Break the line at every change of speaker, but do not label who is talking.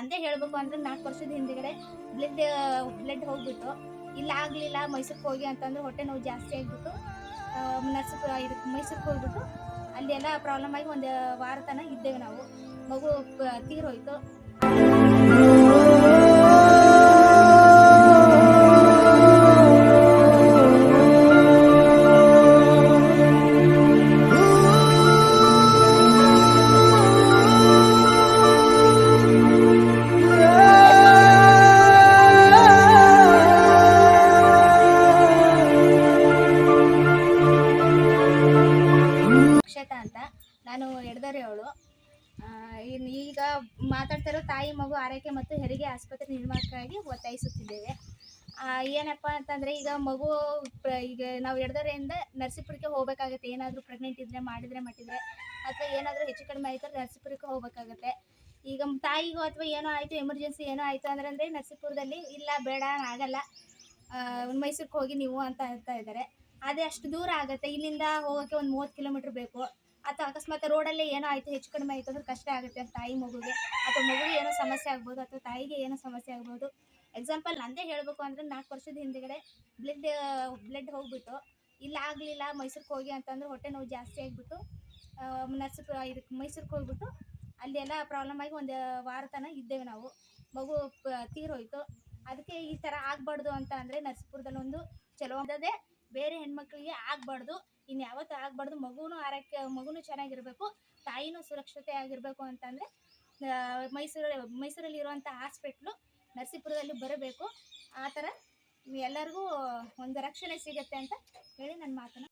ನಂದೇ ಹೇಳ್ಬೇಕು ಅಂದ್ರೆ ನಾಲ್ಕು ವರ್ಷದ ಹಿಂದೆಗಡೆ ಬ್ಲಡ್ ಬ್ಲಡ್ ಹೋಗ್ಬಿಟ್ಟು, ಇಲ್ಲ ಆಗಲಿಲ್ಲ ಮೈಸೂರಿಗೆ ಹೋಗಿ ಅಂತಂದ್ರೆ ಹೊಟ್ಟೆ ನೋವು ಜಾಸ್ತಿ ಆಗಿಬಿಟ್ಟು ನರ್ಸ್ ಇದಕ್ಕೆ ಮೈಸೂರಿಗೆ ಹೋಗ್ಬಿಟ್ಟು ಅಲ್ಲಿ ಎಲ್ಲ ಪ್ರಾಬ್ಲಮ್ ಆಗಿ ಒಂದು ವಾರ ತನಕ ಇದ್ದೇವೆ ನಾವು. ಮಗು ತೀರೋಯ್ತು ಅಕ್ಷತಾ ಅಂತ ನಾನು ಎಡದರೆ ಅವಳು. ಈಗ ಮಾತಾಡ್ತಿರೋ ತಾಯಿ ಮಗು ಆರೈಕೆ ಮತ್ತು ಹೆರಿಗೆ ಆಸ್ಪತ್ರೆ ನಿರ್ಮಾಣಕ್ಕಾಗಿ ಒತ್ತಾಯಿಸುತ್ತಿದ್ದೇವೆ. ಏನಪ್ಪ ಅಂತಂದರೆ ಈಗ ಮಗು ಈಗ ನಾವು ಎಡದರೆಯಿಂದ ನರ್ಸಿಪುರಕ್ಕೆ ಹೋಗ್ಬೇಕಾಗತ್ತೆ. ಏನಾದರೂ ಪ್ರೆಗ್ನೆಂಟ್ ಇದ್ದರೆ ಮಾಡಿದರೆ ಮಟ್ಟಿದ್ರೆ, ಅಥವಾ ಏನಾದರೂ ಹೆಚ್ಚು ಕಡಿಮೆ ಆಯಿತು ನರ್ಸಿಪುರಕ್ಕೆ ಹೋಗಬೇಕಾಗತ್ತೆ. ಈಗ ತಾಯಿಗೂ ಅಥವಾ ಏನೋ ಆಯಿತು ಎಮರ್ಜೆನ್ಸಿ ಏನೋ ಆಯಿತು ಅಂದ್ರೆ ಅಂದರೆ ನರ್ಸಿಪುರದಲ್ಲಿ ಇಲ್ಲ, ಬೇಡ, ಆಗಲ್ಲ. ಮೈಸೂರಿಗೆ ಹೋಗಿ ನೀವು ಅಂತ ಹೇಳ್ತಾ ಇದ್ದಾರೆ. ಅದೇ ಅಷ್ಟು ದೂರ ಆಗುತ್ತೆ. ಇಲ್ಲಿಂದ ಹೋಗೋಕ್ಕೆ ಒಂದು ಮೂವತ್ತು ಕಿಲೋಮೀಟ್ರ್ ಬೇಕು. ಅಥವಾ ಅಕಸ್ಮಾತ್ ರೋಡಲ್ಲೇ ಏನೋ ಆಯಿತು, ಹೆಚ್ಚು ಕಡಿಮೆ ಆಯಿತು ಅಂದ್ರೆ ಕಷ್ಟ ಆಗುತ್ತೆ ತಾಯಿ ಮಗುಗೆ. ಅಥವಾ ಮಗುಗೆ ಏನೋ ಸಮಸ್ಯೆ ಆಗ್ಬೋದು, ಅಥವಾ ತಾಯಿಗೆ ಏನೋ ಸಮಸ್ಯೆ ಆಗ್ಬೋದು. ಎಕ್ಸಾಂಪಲ್ ನಂದೇ ಹೇಳಬೇಕು ಅಂದರೆ ನಾಲ್ಕು ವರ್ಷದ ಹಿಂದ್ಗಡೆ ಬ್ಲಡ್ ಬ್ಲಡ್ ಹೋಗ್ಬಿಟ್ಟು, ಇಲ್ಲ ಆಗಲಿಲ್ಲ ಮೈಸೂರಿಗೆ ಹೋಗಿ ಅಂತಂದ್ರೆ ಹೊಟ್ಟೆ ನೋವು ಜಾಸ್ತಿ ಆಗಿಬಿಟ್ಟು ನರ್ಸ್, ಇದಕ್ಕೆ ಮೈಸೂರಿಗೆ ಹೋಗ್ಬಿಟ್ಟು ಅಲ್ಲಿ ಎಲ್ಲ ಪ್ರಾಬ್ಲಮ್ ಆಗಿ ಒಂದು ವಾರ ತನಕ ಇದ್ದೇವೆ ನಾವು. ಮಗು ತೀರೋಯ್ತು ಅದಕ್ಕೆ ಈ ಥರ ಆಗಬಾರ್ದು ಅಂತ ಅಂದರೆ ನರ್ಸಪುರದಲ್ಲಿ ಒಂದು ಚಲೋ ಬೇರೆ ಹೆಣ್ಮಕ್ಳಿಗೆ ಆಗಬಾರ್ದು. ಇನ್ನು ಯಾವತ್ತೂ ಆಗಬಾರ್ದು. ಮಗುನೂ ಆರೋಗ್ಯ ಮಗುನೂ ಚೆನ್ನಾಗಿರ್ಬೇಕು. ತಾಯಿನೂ ಸುರಕ್ಷತೆ ಆಗಿರಬೇಕು ಅಂತಂದರೆ ಮೈಸೂರಲ್ಲಿ ಇರುವಂತ ಹಾಸ್ಪಿಟ್ಲು ನರಸೀಪುರದಲ್ಲಿ ಬರಬೇಕು. ಆ ಥರ ಎಲ್ಲರಿಗೂ ಒಂದು ರಕ್ಷಣೆ ಸಿಗುತ್ತೆ ಅಂತ ಹೇಳಿ ನನ್ನ ಮಾತನ್ನು